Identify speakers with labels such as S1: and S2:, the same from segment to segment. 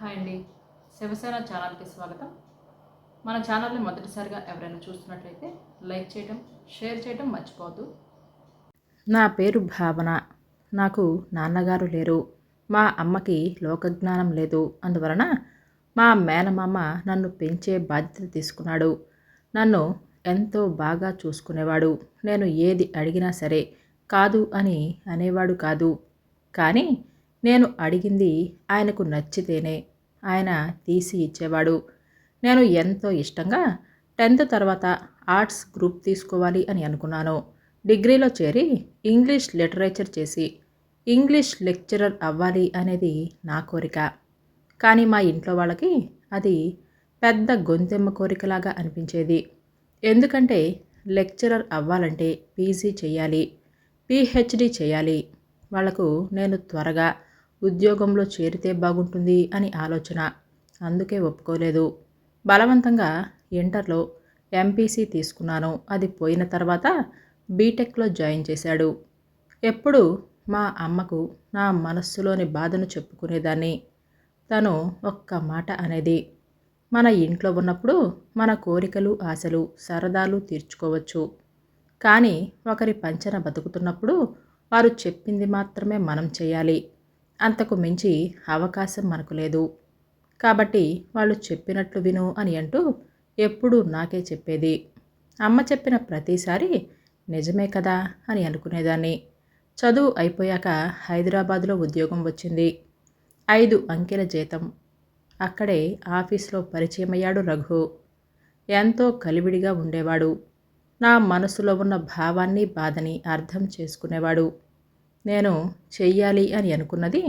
S1: Hi అండి. శివసేన ఛానల్కి స్వాగతం. మన ఛానల్ని మొదటిసారిగా ఎవరైనా చూస్తున్నట్లయితే లైక్ చేయడం షేర్ చేయడం మర్చిపోవద్దు.
S2: నా పేరు భావన. నాకు నాన్నగారు లేరు. మా అమ్మకి లోకజ్ఞానం లేదు. అందువలన మా మేనమామ నన్ను పెంచే బాధ్యత తీసుకున్నాడు. నన్ను ఎంతో బాగా చూసుకునేవాడు. నేను ఏది అడిగినా సరే కాదు అని అనేవాడు కాదు. కానీ నేను అడిగింది ఆయనకు నచ్చితేనే. ఆయన తీసి ఇచ్చేవాడు. నేను ఎంతో ఇష్టంగా టెన్త్ తర్వాత ఆర్ట్స్ గ్రూప్ తీసుకోవాలి అని అనుకున్నాను. డిగ్రీలో చేరి ఇంగ్లీష్ లిటరేచర్ చేసి ఇంగ్లీష్ లెక్చరర్ అవ్వాలి అనేది నా కోరిక. కానీ మా ఇంట్లో వాళ్ళకి అది పెద్ద గొంతెమ్మ కోరికలాగా అనిపించేది. ఎందుకంటే లెక్చరర్ అవ్వాలంటే పీజీ చేయాలి పిహెచ్డి చేయాలి. వాళ్ళకు నేను త్వరగా ఉద్యోగంలో చేరితే బాగుంటుంది అని ఆలోచన. అందుకే ఒప్పుకోలేదు. బలవంతంగా ఇంటర్లో ఎంపీసీ తీసుకున్నాను. అది పోయిన తర్వాత బీటెక్లో జాయిన్ చేశాడు. ఎప్పుడు మా అమ్మకు నా మనస్సులోని బాధను చెప్పుకునేదాన్ని. తను ఒక్క మాట అనేది. మన ఇంట్లో ఉన్నప్పుడు మన కోరికలు ఆశలు సరదాలు తీర్చుకోవచ్చు. కానీ ఒకరి పంచన బతుకుతున్నప్పుడు వారు చెప్పింది మాత్రమే మనం చేయాలి. అంతకు మించి అవకాశం మనకు లేదు. కాబట్టి వాళ్ళు చెప్పినట్లు విను అని అంటూ ఎప్పుడూ నాకే చెప్పేది. అమ్మ చెప్పిన ప్రతిసారి నిజమే కదా అని అనుకునేదాన్ని. చదువు అయిపోయాక హైదరాబాద్లో ఉద్యోగం వచ్చింది. ఐదు అంకెల జీతం. అక్కడే ఆఫీస్లో పరిచయమయ్యాడు రఘు. ఎంతో కలివిడిగా ఉండేవాడు. నా మనసులో ఉన్న భావాన్ని బాధని అర్థం చేసుకునేవాడు. నేను చెయ్యాలి అని అనుకున్నది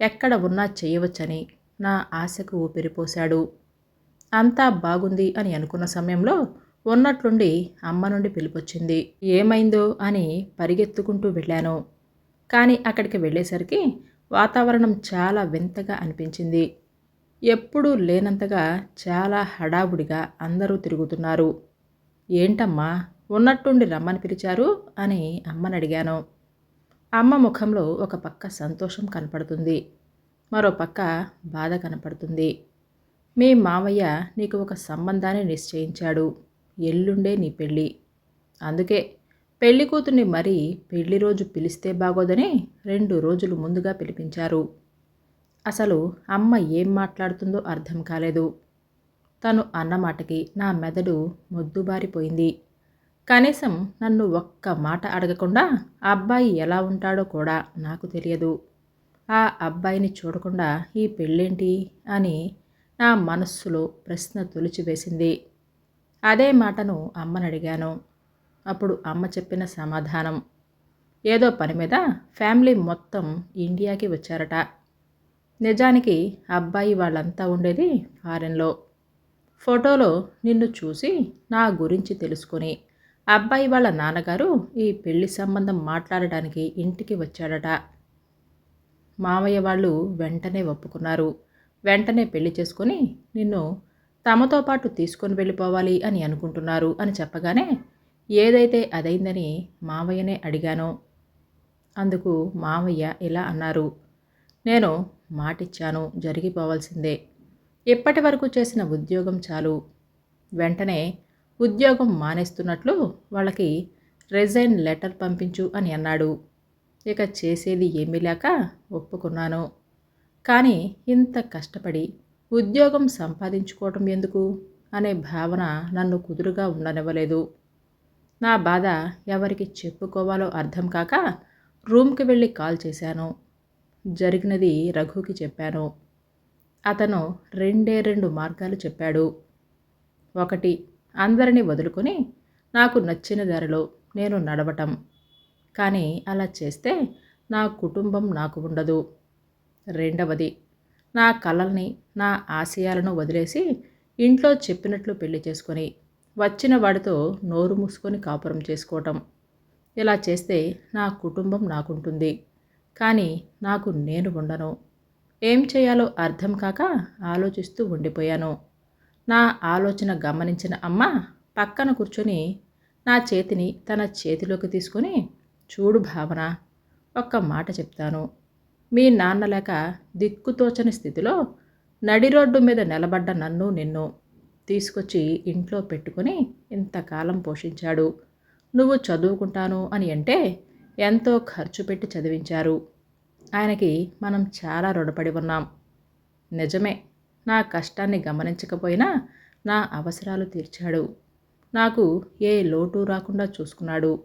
S2: ఎక్కడ ఉన్నా చేయవచ్చని నా ఆశకు ఊపిరిపోశాడు. అంతా బాగుంది అని అనుకున్న సమయంలో ఉన్నట్లుండి అమ్మ నుండి పిలిపొచ్చింది. ఏమైందో అని పరిగెత్తుకుంటూ వెళ్ళాను. కానీ అక్కడికి వెళ్ళేసరికి వాతావరణం చాలా వింతగా అనిపించింది. ఎప్పుడూ లేనంతగా చాలా హడావుడిగా అందరూ తిరుగుతున్నారు. ఏంటమ్మా ఉన్నట్టుండి రమ్మని పిలిచారు? అని అమ్మని అడిగాను. అమ్మ ముఖంలో ఒక పక్క సంతోషం కనపడుతుంది. మరో పక్క బాధ కనపడుతుంది. మీ మావయ్య నీకు ఒక సంబంధాన్ని నిశ్చయించాడు. ఎల్లుండే నీ పెళ్ళి. అందుకే పెళ్ళి కూతుర్ని మరీ పెళ్ళి రోజు పిలిస్తే బాగోదని రెండు రోజులు ముందుగా పిలిపించారు. అసలు అమ్మ ఏం మాట్లాడుతుందో అర్థం కాలేదు. తను అన్నమాటకి నా మెదడు మొద్దుబారిపోయింది. కనీసం నన్ను ఒక్క మాట అడగకుండా ఆ అబ్బాయి ఎలా ఉంటాడో కూడా నాకు తెలియదు. ఆ అబ్బాయిని చూడకుండా ఈ పెళ్ళేంటి అని నా మనస్సులో ప్రశ్న తొలిచివేసింది. అదే మాటను అమ్మని అడిగాను. అప్పుడు అమ్మ చెప్పిన సమాధానం. ఏదో పని మీద ఫ్యామిలీ మొత్తం ఇండియాకి వచ్చారట. నిజానికి అబ్బాయి వాళ్ళంతా ఉండేది ఫారెన్లో. ఫోటోలో నిన్ను చూసి నా గురించి తెలుసుకొని అబ్బాయి వాళ్ళ నాన్నగారు ఈ పెళ్ళి సంబంధం మాట్లాడడానికి ఇంటికి వచ్చాడట. మామయ్య వాళ్ళు వెంటనే ఒప్పుకున్నారు. వెంటనే పెళ్ళి చేసుకొని నిన్ను తమతో పాటు తీసుకొని వెళ్ళిపోవాలి అని అనుకుంటున్నారు అని చెప్పగానే ఏదైతే అదైందని మావయ్యనే అడిగాను. అందుకు మావయ్య ఇలా అన్నారు. నేను మాటిచ్చాను జరిగిపోవాల్సిందే. ఇప్పటి వరకు చేసిన ఉద్యోగం చాలు. వెంటనే ఉద్యోగం మానేస్తున్నట్లు వాళ్ళకి రిజైన్ లెటర్ పంపించు అని అన్నాడు. ఇక చేసేది ఏమీ లేక ఒప్పుకున్నాను. కానీ ఇంత కష్టపడి ఉద్యోగం సంపాదించుకోవటం ఎందుకు? అనే భావన నన్ను కుదురుగా ఉండనివ్వలేదు. నా బాధ ఎవరికి చెప్పుకోవాలో అర్థం కాక రూమ్కి వెళ్ళి కాల్ చేశాను. జరిగినది రఘుకి చెప్పాను. అతను రెండే రెండు మార్గాలు చెప్పాడు. ఒకటి అందరినీ వదులుకొని నాకు నచ్చిన ధరలో నేను నడవటం. కానీ అలా చేస్తే నా కుటుంబం నాకు ఉండదు. రెండవది నా కళల్ని నా ఆశయాలను వదిలేసి ఇంట్లో చెప్పినట్లు పెళ్ళి చేసుకొని వచ్చిన వాడితో నోరు మూసుకొని కాపురం చేసుకోవటం. ఇలా చేస్తే నా కుటుంబం నాకుంటుంది. కానీ నాకు నేను ఉండను. ఏం చేయాలో అర్థం కాక ఆలోచిస్తూ ఉండిపోయాను. నా ఆలోచన గమనించిన అమ్మ పక్కన కూర్చొని నా చేతిని తన చేతిలోకి తీసుకొని చూడు భావన ఒక్క మాట చెప్తాను. మీ నాన్న లేక దిక్కుతోచని స్థితిలో నడి రోడ్డు మీద నిలబడ్డ నన్ను నిన్ను తీసుకొచ్చి ఇంట్లో పెట్టుకొని ఇంతకాలం పోషించాడు. నువ్వు చదువుకుంటాను అని అంటే ఎంతో ఖర్చు పెట్టి చదివించారు. ఆయనకి మనం చాలా రుణపడి ఉన్నాం. నిజమే. నా కష్టాన్ని గమనించకపోయినా నా అవసరాలు తీర్చాడు. నాకు ఏ లోటు రాకుండా చూసుకున్నాడు.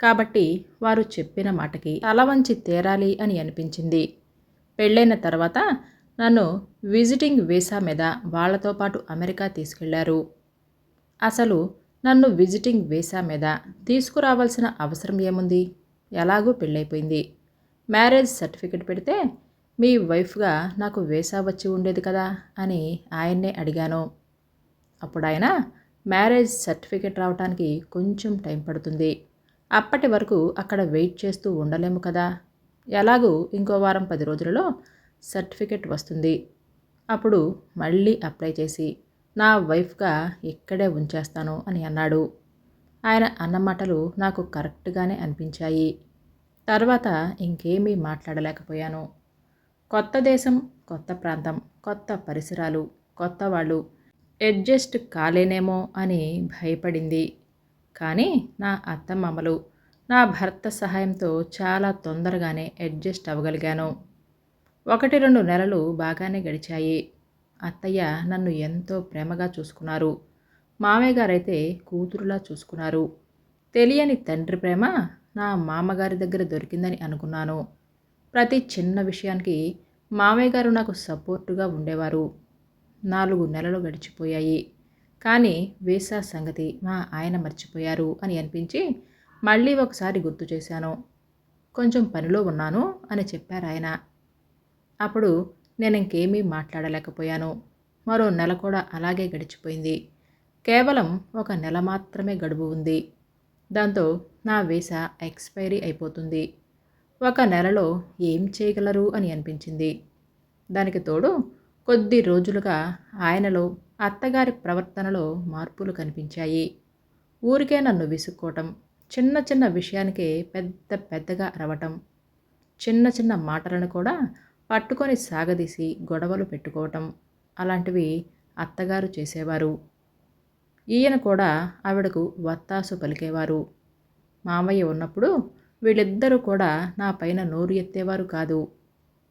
S2: కాబట్టి వారు చెప్పిన మాటకి తల వంచి తేరాలి అని అనిపించింది. పెళ్ళైన తర్వాత నన్ను విజిటింగ్ వీసా మీద వాళ్ళతో పాటు అమెరికా తీసుకెళ్ళారు. అసలు నన్ను విజిటింగ్ వీసా మీద తీసుకురావాల్సిన అవసరం ఏముంది? ఎలాగూ పెళ్ళైపోయింది. మ్యారేజ్ సర్టిఫికెట్ పెడితే మీ వైఫ్గా నాకు వేసా వచ్చి ఉండేది కదా అని ఆయన్నే అడిగాను. అప్పుడు ఆయన మ్యారేజ్ సర్టిఫికేట్ రావడానికి కొంచెం టైం పడుతుంది. అప్పటి వరకు అక్కడ వెయిట్ చేస్తూ ఉండలేము కదా. ఎలాగూ ఇంకో వారం పది రోజులలో సర్టిఫికేట్ వస్తుంది. అప్పుడు మళ్ళీ అప్లై చేసి నా వైఫ్గా ఇక్కడే ఉంచేస్తాను అని అన్నాడు. ఆయన అన్న మాటలు నాకు కరెక్ట్గానే అనిపించాయి. తర్వాత ఇంకేమీ మాట్లాడలేకపోయాను. కొత్త దేశం కొత్త ప్రాంతం కొత్త పరిసరాలు కొత్త వాళ్ళు. అడ్జస్ట్ కాలేనేమో అని భయపడింది. కానీ నా అత్తమామలు నా భర్త సహాయంతో చాలా తొందరగానే అడ్జస్ట్ అవ్వగలిగాను. ఒకటి రెండు నెలలు బాగానే గడిచాయి. అత్తయ్య నన్ను ఎంతో ప్రేమగా చూసుకున్నారు. మామయ్య గారైతే కూతురులా చూసుకున్నారు. తెలియని తండ్రి ప్రేమ నా మామగారి దగ్గర దొరికిందని అనుకున్నాను. ప్రతి చిన్న విషయానికి మామయ్య గారు నాకు సపోర్టుగా ఉండేవారు. నాలుగు నెలలు గడిచిపోయాయి. కానీ వీసా సంగతి మా ఆయన మర్చిపోయారు అని అనిపించి మళ్ళీ ఒకసారి గుర్తు చేశాను. కొంచెం పనిలో ఉన్నాను అని చెప్పారు ఆయన. అప్పుడు నేను ఇంకేమీ మాట్లాడలేకపోయాను. మరో నెల కూడా అలాగే గడిచిపోయింది. కేవలం ఒక నెల మాత్రమే గడువు ఉంది. దాంతో నా వీసా ఎక్స్పైరీ అయిపోతుంది. ఒక నెలలో ఏం చేయగలరు అని అనిపించింది. దానికి తోడు కొద్ది రోజులుగా ఆయనలో అత్తగారి ప్రవర్తనలో మార్పులు కనిపించాయి. ఊరికే నన్ను విసుక్కోవటం చిన్న చిన్న విషయానికే పెద్ద పెద్దగా అరవటం చిన్న చిన్న మాటలను కూడా పట్టుకొని సాగదీసి గొడవలు పెట్టుకోవటం అలాంటివి అత్తగారు చేసేవారు. ఈయన కూడా ఆవిడకు వత్తాసు పలికేవారు. మామయ్య ఉన్నప్పుడు వీళ్ళిద్దరూ కూడా నా పైన నోరు ఎత్తేవారు కాదు.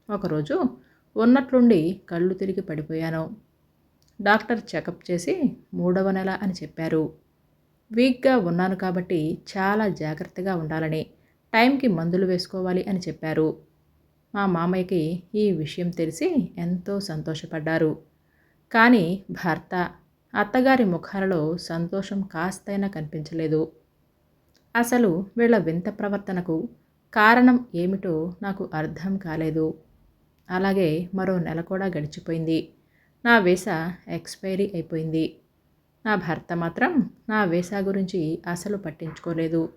S2: ఒకరోజు ఉన్నట్లుండి కళ్ళు తిరిగి పడిపోయాను. డాక్టర్ చెకప్ చేసి మూడవ నెల అని చెప్పారు. వీక్గా ఉన్నాను కాబట్టి చాలా జాగ్రత్తగా ఉండాలని టైంకి మందులు వేసుకోవాలి అని చెప్పారు. మా మామయ్యకి ఈ విషయం తెలిసి ఎంతో సంతోషపడ్డారు. కానీ భర్త అత్తగారి ముఖాలలో సంతోషం కాస్తైనా కనిపించలేదు. అసలు వీళ్ళ వింత ప్రవర్తనకు కారణం ఏమిటో నాకు అర్థం కాలేదు. అలాగే మరో నెల కూడా గడిచిపోయింది. నా వీసా ఎక్స్పైరీ అయిపోయింది. నా భర్త మాత్రం నా వీసా గురించి అసలు పట్టించుకోలేదు.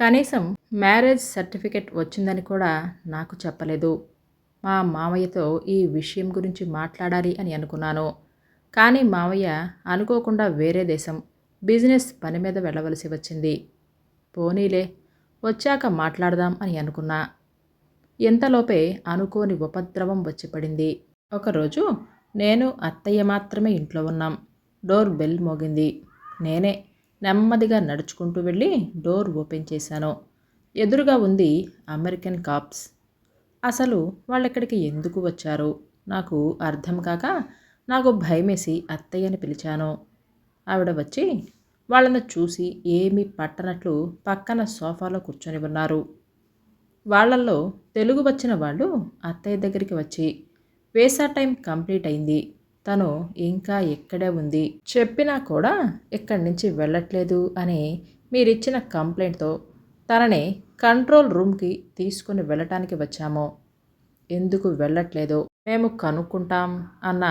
S2: కనీసం మ్యారేజ్ సర్టిఫికెట్ వచ్చిందని కూడా నాకు చెప్పలేదు. మా మామయ్యతో ఈ విషయం గురించి మాట్లాడాలి అని అనుకున్నాను. కానీ మావయ్య అనుకోకుండా వేరే దేశం బిజినెస్ పని మీద వెళ్ళవలసి వచ్చింది. పోనీలే వచ్చాక మాట్లాడదాం అని అనుకున్నా. ఎంతలోపే అనుకోని ఉపద్రవం వచ్చి పడింది. ఒకరోజు నేను అత్తయ్య మాత్రమే ఇంట్లో ఉన్నాం. డోర్ బెల్ మోగింది. నేనే నెమ్మదిగా నడుచుకుంటూ వెళ్ళి డోర్ ఓపెన్ చేశాను. ఎదురుగా ఉంది అమెరికన్ కాప్స్. అసలు వాళ్ళెక్కడికి ఎందుకు వచ్చారు? నాకు అర్థం కాక నాకు భయమేసి అత్తయ్యని పిలిచాను. ఆవిడ వచ్చి వాళ్ళను చూసి ఏమీ పట్టనట్లు పక్కన సోఫాలో కూర్చొని ఉన్నారు. వాళ్ళల్లో తెలుగు వచ్చిన వాళ్ళు అత్తయ్య దగ్గరికి వచ్చి వేసా టైం కంప్లీట్ అయింది. తను ఇంకా ఎక్కడే ఉంది. చెప్పినా కూడా ఇక్కడి నుంచి వెళ్ళట్లేదు అని మీరిచ్చిన కంప్లైంట్తో తనని కంట్రోల్ రూమ్కి తీసుకుని వెళ్ళటానికి వచ్చాము. ఎందుకు వెళ్ళట్లేదో? మేము కనుక్కుంటాం అన్న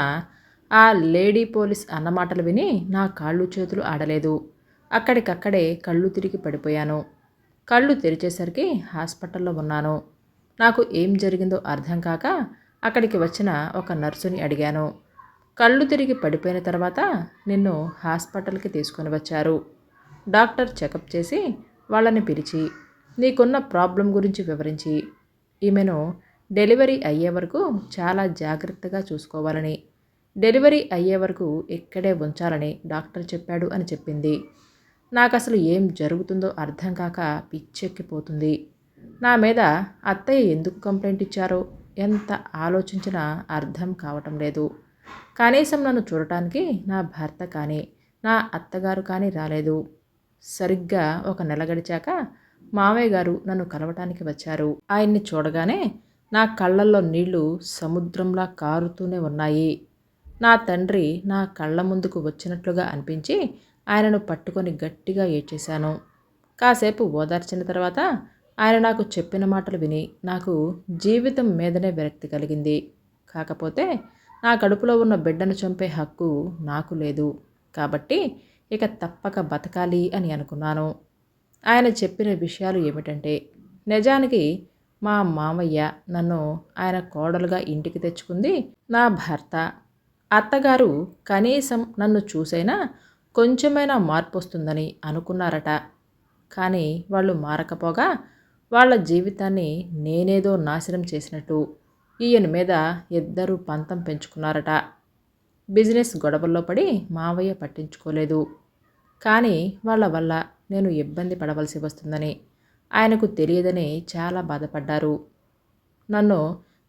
S2: ఆ లేడీ పోలీస్ అన్న మాటలు విని నా కాళ్ళు చేతులు ఆడలేదు. అక్కడికక్కడే కళ్ళు తిరిగి పడిపోయాను. కళ్ళు తెరిచేసరికి హాస్పిటల్లో ఉన్నాను. నాకు ఏం జరిగిందో అర్థం కాక అక్కడికి వచ్చిన ఒక నర్సుని అడిగాను. కళ్ళు తిరిగి పడిపోయిన తర్వాత నిన్ను హాస్పిటల్కి తీసుకొని వచ్చారు. డాక్టర్ చెకప్ చేసి వాళ్ళని పిలిచి నీకున్న ప్రాబ్లం గురించి వివరించి ఈమెను డెలివరీ అయ్యే వరకు చాలా జాగ్రత్తగా చూసుకోవాలని డెలివరీ అయ్యే వరకు ఇక్కడే ఉంచాలని డాక్టర్ చెప్పాడు అని చెప్పింది. నాకు అసలు ఏం జరుగుతుందో అర్థం కాక పిచ్చెక్కిపోతుంది. నా మీద అత్తయ్య ఎందుకు కంప్లైంట్ ఇచ్చారో ఎంత ఆలోచించినా అర్థం కావటం లేదు. కనీసం నన్ను చూడటానికి నా భర్త కానీ నా అత్తగారు కానీ రాలేదు. సరిగ్గా ఒక నెల గడిచాక మామయ్య గారు నన్ను కలవటానికి వచ్చారు. ఆయన్ని చూడగానే నా కళ్ళల్లో నీళ్ళు సముద్రంలా కారుతూనే ఉన్నాయి. నా తండ్రి నా కళ్ళ ముందుకు వచ్చినట్లుగా అనిపించి ఆయనను పట్టుకొని గట్టిగా ఏడ్చేశాను. కాసేపు ఓదార్చిన తర్వాత ఆయన నాకు చెప్పిన మాటలు విని నాకు జీవితం మీదనే విరక్తి కలిగింది. కాకపోతే నా కడుపులో ఉన్న బిడ్డను చంపే హక్కు నాకు లేదు. కాబట్టి ఇక తప్పక బతకాలి అని అనుకున్నాను. ఆయన చెప్పిన విషయాలు ఏమిటంటే నిజానికి మా మామయ్య నన్ను ఆయన కోడలుగా ఇంటికి తెచ్చుకుంది నా భర్త. అత్తగారు కనీసం నన్ను చూసైనా కొంచెమైనా మార్పు వస్తుందని అనుకున్నారట. కానీ వాళ్ళు మారకపోగా వాళ్ళ జీవితాన్ని నేనేదో నాశనం చేసినట్టు ఈయన మీద ఇద్దరు పంతం పెంచుకున్నారట. బిజినెస్ గొడవల్లో పడి మావయ్య పట్టించుకోలేదు. కానీ వాళ్ళ వల్ల నేను ఇబ్బంది పడవలసి వస్తుందని ఆయనకు తెలియదని చాలా బాధపడ్డారు. నన్ను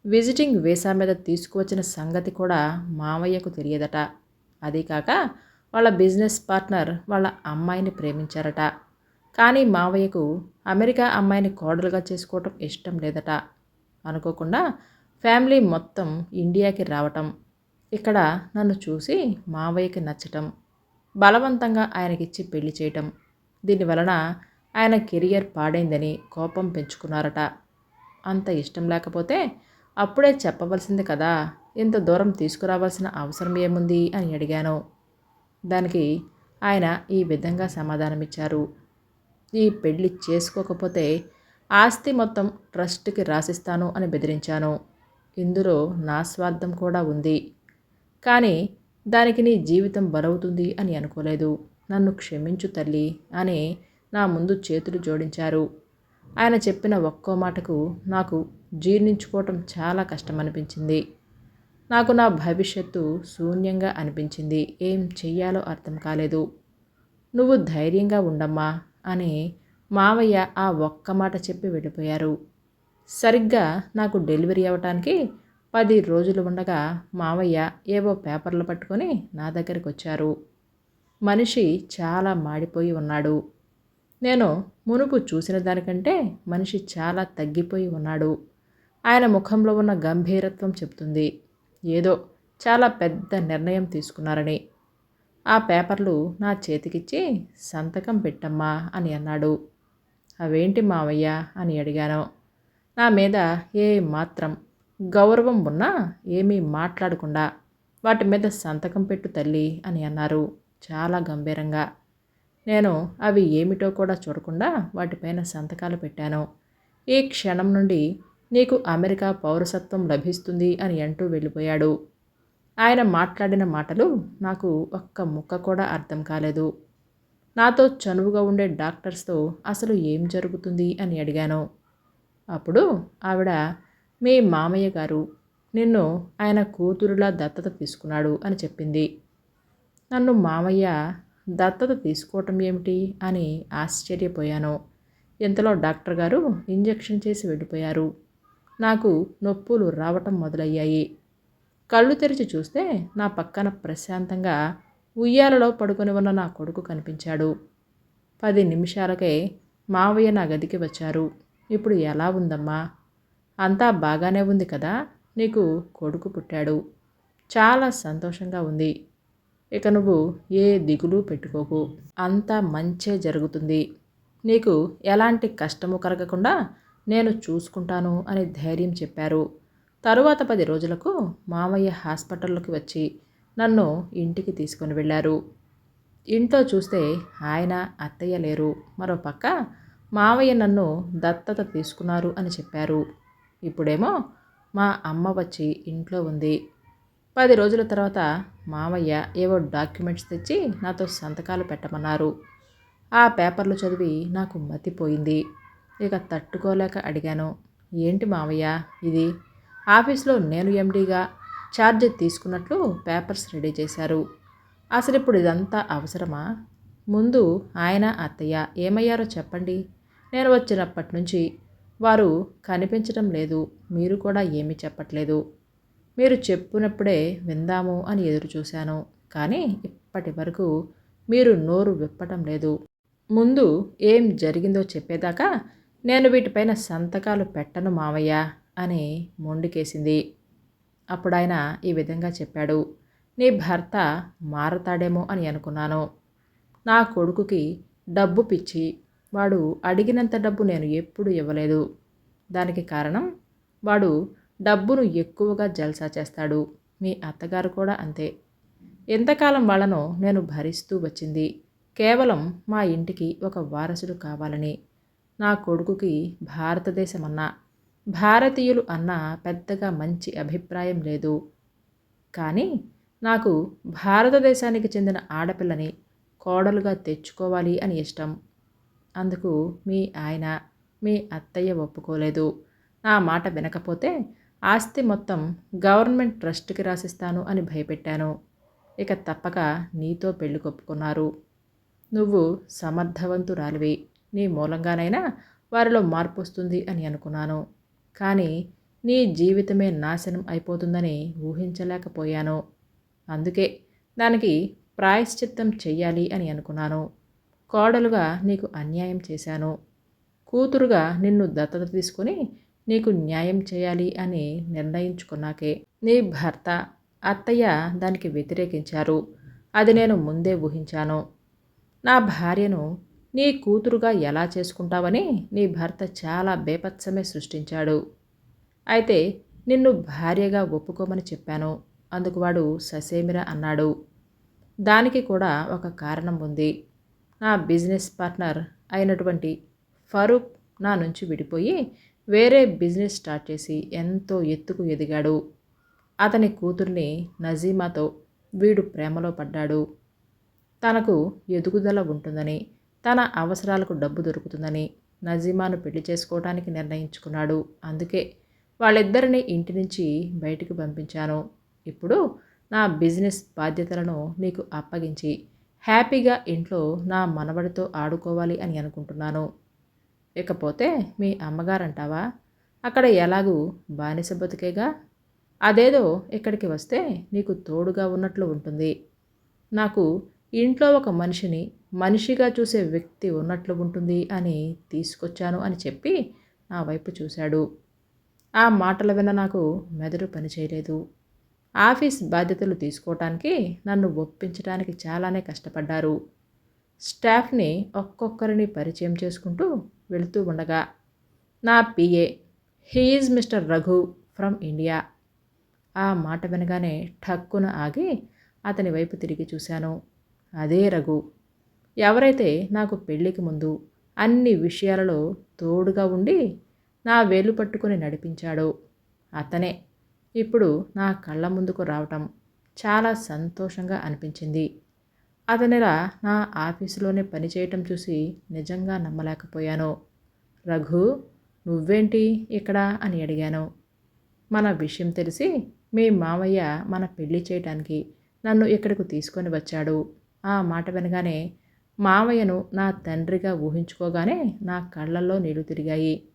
S2: విజిటింగ్ వీసా మీద తీసుకువచ్చిన సంగతి కూడా మావయ్యకు తెలియదట. అదీకాక వాళ్ళ బిజినెస్ పార్ట్నర్ వాళ్ళ అమ్మాయిని ప్రేమించారట. కానీ మావయ్యకు అమెరికా అమ్మాయిని కోడలుగా చేసుకోవటం ఇష్టం లేదట. అనుకోకుండా ఫ్యామిలీ మొత్తం ఇండియాకి రావటం ఇక్కడ నన్ను చూసి మావయ్యకి నచ్చటం బలవంతంగా ఆయనకిచ్చి పెళ్ళి చేయటం దీనివలన ఆయన కెరియర్ పాడైందని కోపం పెంచుకున్నారట. అంత ఇష్టం లేకపోతే అప్పుడే చెప్పవలసింది కదా. ఇంత దూరం తీసుకురావాల్సిన అవసరం ఏముంది? అని అడిగాను. దానికి ఆయన ఈ విధంగా సమాధానమిచ్చారు. ఈ పెళ్ళి చేసుకోకపోతే ఆస్తి మొత్తం ట్రస్ట్కి రాసిస్తాను అని బెదిరించాను. ఇందులో నా స్వార్థం కూడా ఉంది. కానీ దానికి నీ జీవితం బలవుతుంది అని అనుకోలేదు. నన్ను క్షమించు తల్లి అని నా ముందు చేతులు జోడించారు. ఆయన చెప్పిన ఒక్కో మాటకు నాకు జీర్ణించుకోవటం చాలా కష్టం అనిపించింది నాకు నా భవిష్యత్తు శూన్యంగా అనిపించింది. ఏం చెయ్యాలో అర్థం కాలేదు. నువ్వు ధైర్యంగా ఉండమ్మా అని మావయ్య ఆ ఒక్క మాట చెప్పి వెళ్ళిపోయారు. సరిగ్గా నాకు డెలివరీ అవ్వటానికి పది రోజులు ఉండగా మావయ్య ఏవో పేపర్లు పట్టుకొని నా దగ్గరికి వచ్చారు. మనిషి చాలా మాడిపోయి ఉన్నాడు. నేను మునుపు చూసిన దానికంటే మనిషి చాలా తగ్గిపోయి ఉన్నాడు. ఆయన ముఖంలో ఉన్న గంభీరత్వం చెప్తుంది. ఏదో చాలా పెద్ద నిర్ణయం తీసుకున్నారని. ఆ పేపర్లు నా చేతికిచ్చి సంతకం పెట్టమ్మా అని అన్నాడు. అవేంటి మావయ్య? అని అడిగాను. నా మీద ఏ మాత్రం గౌరవం ఉన్నా ఏమీ మాట్లాడకుండా వాటి మీద సంతకం పెట్టు తల్లి అని అన్నారు చాలా గంభీరంగా. నేను అవి ఏమిటో కూడా చూడకుండా వాటిపైన సంతకాలు పెట్టాను. ఈ క్షణం నుండి నీకు అమెరికా పౌరసత్వం లభిస్తుంది అని అంటూ వెళ్ళిపోయాడు. ఆయన మాట్లాడిన మాటలు నాకు ఒక్క ముక్క కూడా అర్థం కాలేదు. నాతో చనువుగా ఉండే డాక్టర్స్తో అసలు ఏం జరుగుతుంది అని అడిగాను. అప్పుడు ఆవిడ మీ మామయ్య గారు నిన్ను ఆయన కూతురులా దత్తత తీసుకున్నాడు అని చెప్పింది. నన్ను మామయ్య దత్తత తీసుకోవటం ఏమిటి అని ఆశ్చర్యపోయాను. ఇంతలో డాక్టర్ గారు ఇంజెక్షన్ చేసి వెళ్ళిపోయారు. నాకు నొప్పులు రావటం మొదలయ్యాయి. కళ్ళు తెరిచి చూస్తే నా పక్కన ప్రశాంతంగా ఉయ్యాలలో పడుకొని ఉన్న నా కొడుకు కనిపించాడు. పది నిమిషాలకే మావయ్య నా గదికి వచ్చారు. ఇప్పుడు ఎలా ఉందమ్మా? అంతా బాగానే ఉంది కదా? నీకు కొడుకు పుట్టాడు. చాలా సంతోషంగా ఉంది. ఇక నువ్వు ఏ దిగులు పెట్టుకోకు. అంతా మంచే జరుగుతుంది. నీకు ఎలాంటి కష్టము కలగకుండా నేను చూసుకుంటాను అని ధైర్యం చెప్పారు. తరువాత పది రోజులకు మామయ్య హాస్పిటల్లోకి వచ్చి నన్ను ఇంటికి తీసుకొని వెళ్ళారు. ఇంట్లో చూస్తే ఆయన అత్తయ్య లేరు. మరోపక్క మావయ్య నన్ను దత్తత తీసుకున్నారు అని చెప్పారు. ఇప్పుడేమో మా అమ్మ వచ్చి ఇంట్లో ఉంది. పది రోజుల తర్వాత మామయ్య ఏవో డాక్యుమెంట్స్ తెచ్చి నాతో సంతకాలు పెట్టమన్నారు. ఆ పేపర్లు చదివి నాకు మతిపోయింది. ఇక తట్టుకోలేక అడిగాను ఏంటి మావయ్య ఇది? ఆఫీస్లో నేను ఎండీగా? ఛార్జ్ తీసుకున్నట్లు పేపర్స్ రెడీ చేశారు. అసలు ఇప్పుడు ఇదంతా అవసరమా? ముందు ఆయన అత్తయ్య ఏమయ్యారో చెప్పండి. నేను వచ్చినప్పటి నుంచి వారు కనిపించడం లేదు మీరు కూడా ఏమీ చెప్పట్లేదు. మీరు చెప్పినప్పుడే విందాము అని ఎదురు చూశాను. కానీ ఇప్పటి వరకు మీరు నోరు విప్పటం లేదు. ముందు ఏం జరిగిందో చెప్పేదాకా నేను వీటిపైన సంతకాలు పెట్టను మావయ్య అని మొండికేసింది. అప్పుడు ఆయన ఈ విధంగా చెప్పాడు. నీ భర్త మారతాడేమో అని అనుకున్నాను. నా కొడుకుకి డబ్బు పిచ్చి. వాడు అడిగినంత డబ్బు నేను ఎప్పుడు ఇవ్వలేదు. దానికి కారణం వాడు డబ్బును ఎక్కువగా జల్సా చేస్తాడు. మీ అత్తగారు కూడా అంతే. ఎంతకాలం వాళ్ళను నేను భరిస్తూ వచ్చింది. కేవలం మా ఇంటికి ఒక వారసుడు కావాలని. నా కొడుకుకి భారతదేశం అన్నా భారతీయులు అన్న పెద్దగా మంచి అభిప్రాయం లేదు. కానీ నాకు భారతదేశానికి చెందిన ఆడపిల్లని కోడలుగా తెచ్చుకోవాలి అని ఇష్టం. అందుకు మీ ఆయన మీ అత్తయ్య ఒప్పుకోలేదు. నా మాట వినకపోతే ఆస్తి మొత్తం గవర్నమెంట్ ట్రస్ట్కి రాసిస్తాను అని భయపెట్టాను. ఇక తప్పక నీతో పెళ్ళి కొప్పుకున్నారు. నువ్వు సమర్థవంతురాలివి. నీ మూలంగానైనా వారిలో మార్పు వస్తుంది అని అనుకున్నాను. కానీ నీ జీవితమే నాశనం అయిపోతుందని ఊహించలేకపోయాను. అందుకే దానికి ప్రాయశ్చిత్తం చెయ్యాలి అని అనుకున్నాను. కోడలుగా నీకు అన్యాయం చేశాను. కూతురుగా నిన్ను దత్తత తీసుకొని నీకు న్యాయం చేయాలి అని నిర్ణయించుకున్నాకే నీ భర్త అత్తయ్య దానికి వ్యతిరేకించారు. అది నేను ముందే ఊహించాను. నా భార్యను నీ కూతురుగా ఎలా చేసుకుంటావని నీ భర్త చాలా బేపత్సమే సృష్టించాడు. అయితే నిన్ను భార్యగా ఒప్పుకోమని చెప్పాను. అందుకు వాడు ససేమిరా అన్నాడు. దానికి కూడా ఒక కారణం ఉంది. నా బిజినెస్ పార్ట్నర్ అయినటువంటి ఫరూక్ నా నుంచి విడిపోయి వేరే బిజినెస్ స్టార్ట్ చేసి ఎంతో ఎత్తుకు ఎదిగాడు. అతని కూతుర్ని నజీమాతో వీడు ప్రేమలో పడ్డాడు. తనకు ఎదుగుదల ఉంటుందని తన అవసరాలకు డబ్బు దొరుకుతుందని నజీమాను పెళ్ళి చేసుకోవడానికి నిర్ణయించుకున్నాడు. అందుకే వాళ్ళిద్దరిని ఇంటి నుంచి బయటికి పంపించాను. ఇప్పుడు నా బిజినెస్ బాధ్యతలను నీకు అప్పగించి హ్యాపీగా ఇంట్లో నా మనవడితో ఆడుకోవాలి అని అనుకుంటున్నాను. ఇకపోతే మీ అమ్మగారంటావా? అక్కడ ఎలాగూ బానిస బతికేగా? అదేదో ఇక్కడికి వస్తే నీకు తోడుగా ఉన్నట్లు ఉంటుంది. నాకు ఇంట్లో ఒక మనిషిని మనిషిగా చూసే వ్యక్తి ఉన్నట్లు ఉంటుంది అని తీసుకొచ్చాను అని చెప్పి నా వైపు చూశాడు. ఆ మాటలు విన్న నాకు మెదడు పనిచేయలేదు ఆఫీస్ బాధ్యతలు తీసుకోవటానికి నన్ను ఒప్పించడానికి చాలానే కష్టపడ్డారు. స్టాఫ్ని ఒక్కొక్కరిని పరిచయం చేసుకుంటూ వెళుతూ ఉండగా నా PA he is mister Raghu from India. ఆ మాట వినగానే ఠక్కున ఆగి అతని వైపు తిరిగి చూశాను. అదే రఘు. ఎవరైతే నాకు పెళ్ళికి ముందు అన్ని విషయాలలో తోడుగా ఉండి నా వేలు పట్టుకొని నడిపించాడో అతనే ఇప్పుడు నా కళ్ళ ముందుకు రావటం చాలా సంతోషంగా అనిపించింది. అతనిలా నా ఆఫీసులోనే పనిచేయటం చూసి నిజంగా నమ్మలేకపోయాను. రఘు నువ్వేంటి ఇక్కడ అని అడిగాను. మన విషయం తెలిసి మీ మామయ్య మన పెళ్ళి చేయటానికి నన్ను ఇక్కడికి తీసుకొని వచ్చాడు. ఆ మాట వినగానే మామయ్యను నా తండ్రిగా ఊహించుకోగానే నా కళ్ళల్లో నీళ్ళు తిరిగాయి.